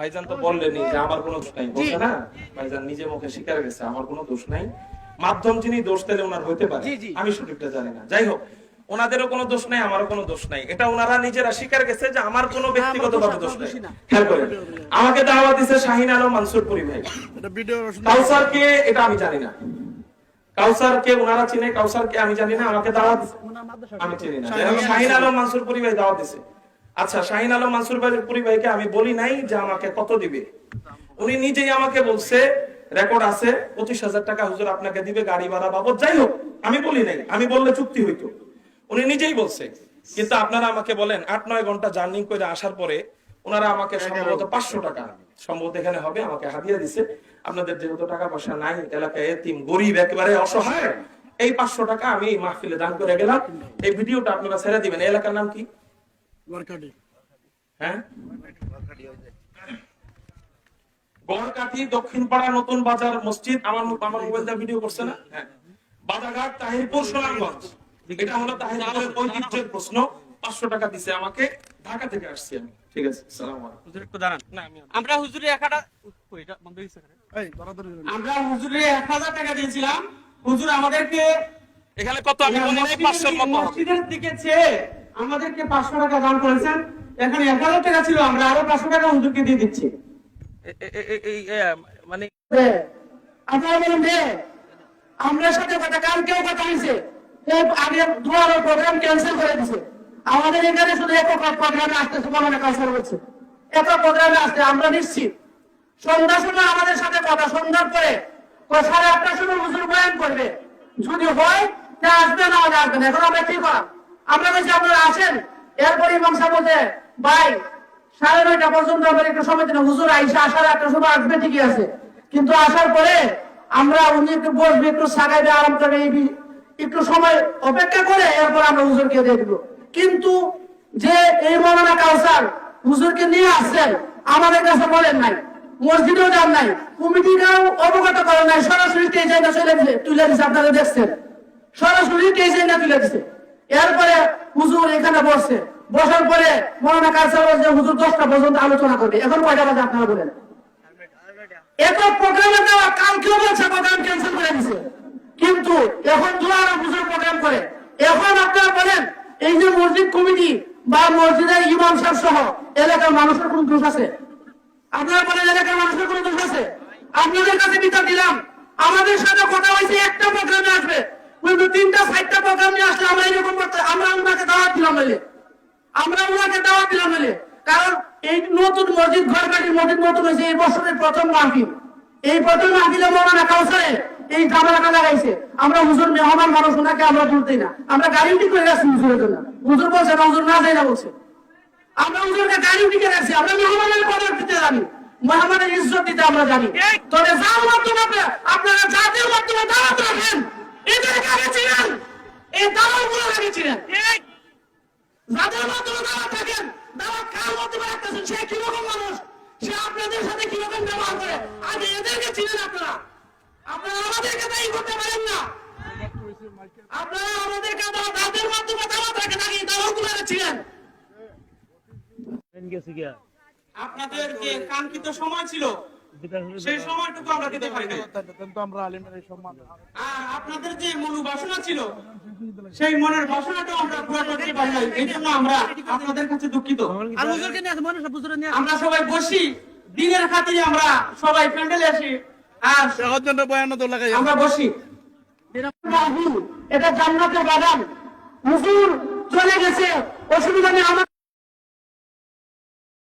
ভাইজান তো বললেনই যে আমার কোনো দোষ নাই। বলছে না? ভাইজান নিজে মুখে স্বীকার গেছে আমার কোনো দোষ নাই। মাধ্যম যিনি দোষ দিলে ওনার হইতে পারে। আমি সঠিকটা জানি না। যাই হোক ওনাদেরও কোনো দোষ নাই আমারও কোনো দোষ নাই। এটা ওনারা নিজেরা স্বীকার গেছে যে আমার কোনো ব্যক্তিগত ভাবে দোষ নাই। খেয়াল করেন আমাকে দাওয়াত দিছে শাহিন আলম মানসুরপুরি ভাই। এটা ভিডিও কাউসার কে এটা আমি জানি না। কাউসার কে ওনারা চিনে কাউসার কে আমি জানি না আমাকে দাওয়াত দিছে। আমি চিনি না। শাহিন আলম মানসুর পুরি ভাই দাওয়াত দিছে আচ্ছা শাহিন আলম মানসুর ভাই পুরি ভাইকে আমি বলি নাই যে আমাকে কত দিবে। উনি নিজেই আমাকে বলছে রেকর্ড আছে পঁচিশ হাজার টাকা হুজুর আপনাকে দিবে গাড়ি ভাড়া বাবদ। যাই হোক আমি বলি নাই আমি বললে চুক্তি হইতো। উনি নিজেই বলছে কিন্তু আপনারা আমাকে বলেন আট নয় ঘণ্টা জার্নি করে আসার পরে ওনারা আমাকে সম্ভবত পাঁচশো টাকা সম্ভবত এখানে হবে আমাকে হাদিয়া দিছে। আপনাদের যেহেতু টাকা পয়সা নাই এলাকায় এতিম গরিব একেবারে অসহায় এই পাঁচশো টাকা আমি মাহফিলে দান করে গেলাম। এই ভিডিওটা আপনারা ছেড়ে দিবেন। এলাকার নাম কি? ওয়ার্কাটি হ্যাঁ? গড়কাঠি দক্ষিণ পাড়া নতুন বাজার মসজিদ আমার আমার মোবাইল দিয়ে ভিডিও করছে না? হ্যাঁ। বাজারঘাট তাহিরপুর সোনারগঞ্জ। এটা হলো তাহিরপুরের ঐতিহ্যের প্রশ্ন। পাঁচশো টাকা দিছে আমাকে। ঢাকা থেকে আসছি আমি। ঠিক আছে সালাম আলাইকুম। হুজুর একটু দাঁড়ান। না আমি আমরা হুজুরে এক আমরা হুজুরে এক হাজার টাকা দিয়েছিলাম। হুজুর আমাদেরকে এখানে কত? আমি বলি নাই পাঁচশোর মতো মসজিদের দিকে চেয়ে আমাদেরকে পাঁচশো টাকা দান করেছেন। এখানে এক হাজার টাকা ছিল আমরা আরও পাঁচশো টাকা হুজুরকে দিয়ে দিচ্ছি। মানে আপনারা বলেন যে আমরা সাথে কথা কাল কেউ কথা হয়েছে। আগে দুয়ার প্রোগ্রাম ক্যান্সেল করে দিছে। আমাদের এখানে শুধু এক প্রোগ্রামে আসতেছে মনে ক্যান্সেল হচ্ছে। এক প্রোগ্রামে আসতে আমরা নিশ্চিত। সন্ধ্যার সময় আমাদের সাথে কথা সন্ধ্যার পরে সাড়ে আটটার সময় হুজুর বয়ান করবে। যদি হয় তা আসবে না হলে আসবে না। এখন আমরা কি করা আমরা বলছি আপনারা আসেন এরপরে ভাই, সাড়ে নয়টা পর্যন্ত আমার একটু সময় দিন। হুজুর আইসা সাড়ে আটটার সময় আসবে, ঠিকই আছে। কিন্তু আসার পরে আমরা উনি একটু বসবে, একটু সাগাইবে আরাম এই একটু সময় অপেক্ষা করে এরপর আমরা হুজুরকে কিন্তু যে এই মৌলানা কাউসার হুজুরকে নিয়ে আসছেন, আমাদের কাছে বলেন নাই, মসজিদেও যান নাই কমিটিটাও অবগত করেন নাই, সরাসরি স্টেজে না চলে তুলে দিছে, আপনারা দেখছেন। সরাসরি স্টেজে না তুলে দিছে। এরপরে হুজুর এখানে বসছে বসার পরে মৌলানা কাউসার বলছে, হুজুর, দশটা পর্যন্ত আলোচনা করবে। এখন কয়টা বাজে আপনারা বলেন? এত দেওয়া বলছে, প্রোগ্রাম ক্যান্সেল করে দিছে। কিন্তু এখন হুজুর প্রোগ্রাম করে। এখন আপনারা বলেন, এই যে মসজিদ কমিটি বা মসজিদের ইমাম সহ এলাকার মানুষের কোন দোষ আছে? আপনারা বলেন, এলাকার মানুষের কোন দোষ আছে? আপনাদের কাছে বিচার দিলাম। আমাদের সাথে কথা হয়েছে, একটা প্রোগ্রামে আসবে। কিন্তু তিনটা চারটা প্রোগ্রাম নিয়ে আসলে আমরা এরকম করতে আমরা ওনাকে দাওয়াত দিলাম বলে আমরা ওনাকে দাওয়াত দিলাম বলে কারণ এই নতুন মসজিদ ঘর কাটির মসজিদ নতুন হয়েছে এই বছরের প্রথম মাহফিল। এই প্রথম মাহফিলে মৌলানা কাউসারে এই ঝামেলাটা লাগাইছে। আমরা হুজুর মেহমান মানুষ ওনাকে আমরা তুলতেই না। আমরা উঠি করে রাখছি হুজুরের জন্য। হুজুর বলছে না হুজুর না যাই না বলছে। আমরা হুজুরকে গাড়ি উঠি করে রাখছি আমরা মেহমানের কদর দিতে জানি। মেহমানের ইজ্জত দিতে আমরা জানি। তবে যার মাধ্যমে আপনারা জাতীয় মাধ্যমে দাওয়াত আগে ছিলেন এই দাওয়াতগুলো আগে ছিলেন যাদের মাধ্যমে দাওয়াত থাকেন দাওয়াত কার মাধ্যমে রাখতেছেন সে কীরকম মানুষ? সে আপনাদের সাথে কীরকম ব্যবহার করে? আগে এদেরকে চিনেন আপনারা। আপনারা আমাদেরকে দায়ী করতে পারেন না। আপনারা আমাদেরকে তাদের মাধ্যমে দাওয়াত রাখেন আগে দাওয়াতগুলো ছিলেন আপনাদের কাঙ্ক্ষিত সময় ছিল। সেই সময়টুকু আমরা দিতে পারি না কিন্তু আমরা আলিমের সম্মান। আপনাদের যে মূল বাসনা ছিল সেই মনের বাসনাটাও আমরা পুরো করতে পারি এই জন্য আমরা আপনাদের কাছে দুঃখিত। আর হুজুরকে নিয়ে আসে হুজুরে নিয়ে আমরা সবাই বসি দিনের খাতিরে আমরা সবাই প্যান্ডেলে আসি আর আমরা বসি। এটা জান্নাতের বাগান। হুজুর চলে গেছে অসুবিধা নেই আমার